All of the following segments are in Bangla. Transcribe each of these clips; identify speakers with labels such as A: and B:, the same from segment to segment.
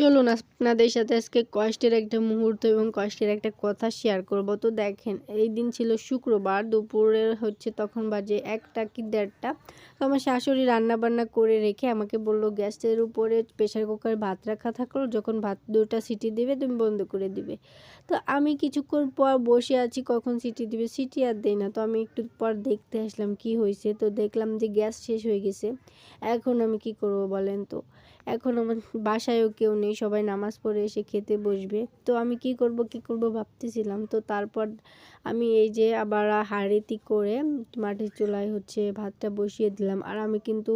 A: চলুন আপনাদের সাথে আজকে কষ্টের একটা মুহূর্ত এবং কষ্টের একটা কথা শেয়ার করব। তো দেখেন, এই দিন ছিল শুক্রবার দুপুরে হচ্ছে তখন বাজে একটা কি দেড়টা। তো আমার শাশুড়ি রান্না বান্না করে রেখে আমাকে বলল, গ্যাসের উপরে প্রেশার কুকার ভাত রাখা থাকল, যখন ভাত দুটা সিটি দিবে, তুমি বন্ধ করে দিবে। তো আমি কিছুক্ষণ পর বসে আছি, কখন সিটি দিবে সিটি আর দেই না। তো আমি একটু পর দেখতে আসলাম কি হয়েছে তো দেখলাম যে গ্যাস শেষ হয়ে গেছে। এখন আমি কি করব বলেন তো? এখন আমার বাসায়ও কেউ নেই, সবাই নামাজ পড়ে এসে খেতে বসবে। তো আমি কি করব কি করব ভাবতেছিলাম। তো তারপর আমি এই যে আবার হাঁড়িতে করে মাটির চুলায় হচ্ছে ভাতটা বসিয়ে দিলাম। আর আমি কিন্তু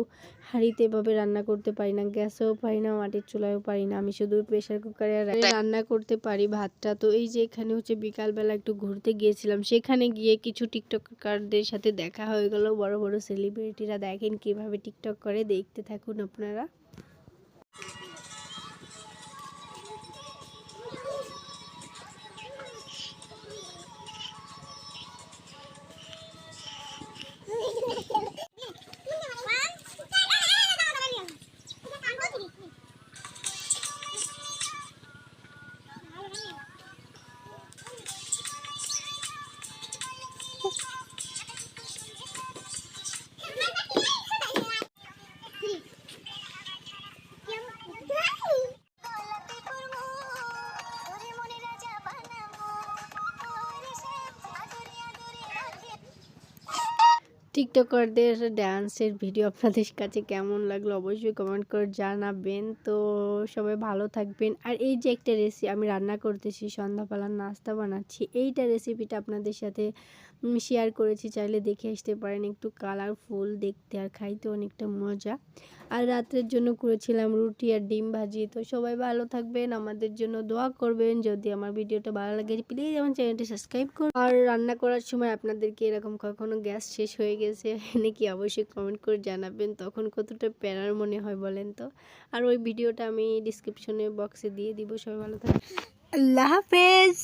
A: হাঁড়িতে এভাবে রান্না করতে পারি না, গ্যাসেও পারি না মাটির চুলায়ও পারি না। আমি শুধু প্রেশার কুকারে রান্না করতে পারি ভাতটা। তো এই যে এখানে হচ্ছে বিকালবেলা একটু ঘুরতে গিয়েছিলাম, সেখানে গিয়ে কিছু টিকটকারদের সাথে দেখা হয়ে গেল। বড় বড় সেলিব্রিটিরা দেখেন কীভাবে টিকটক করে, দেখতে থাকুন আপনারা। টিকটকারদের ডান্সের ভিডিও আপনাদের কাছে কেমন লাগল অবশ্যই কমেন্ট করে জানাবেন। তো সবাই ভালো থাকবেন। আর এই যে একটা রেসিপি আমি রান্না করতেছি, সন্ধ্যাবেলার নাস্তা বানাচ্ছি, এইটা রেসিপিটা আপনাদের সাথে শেয়ার করেছি। চাইলে দেখে আসতে পারেন, একটু কালারফুল দেখতে আর খাইতে অনেকটা মজা। আর রাত্রের জন্য করেছিলাম রুটি আর ডিম ভাজি। তো সবাই ভালো থাকবেন, আমাদের জন্য দোয়া করবেন। যদি আমার ভিডিওটা ভালো লাগে প্লিজ আমার চ্যানেলটি সাবস্ক্রাইব করুন। আর রান্না করার সময় আপনাদেরকে এরকম কখনো গ্যাস শেষ হয়ে গেছে নাকি অবশ্যই কমেন্ট করে জানাবেন, তখন কতটা প্যারার মনে হয় বলেন তো? আর ওই ভিডিওটা আমি ডিসক্রিপশনে বক্সে দিয়ে দিব, সবাই ভালো থাকবেন। আল্লাহ হাফেজ।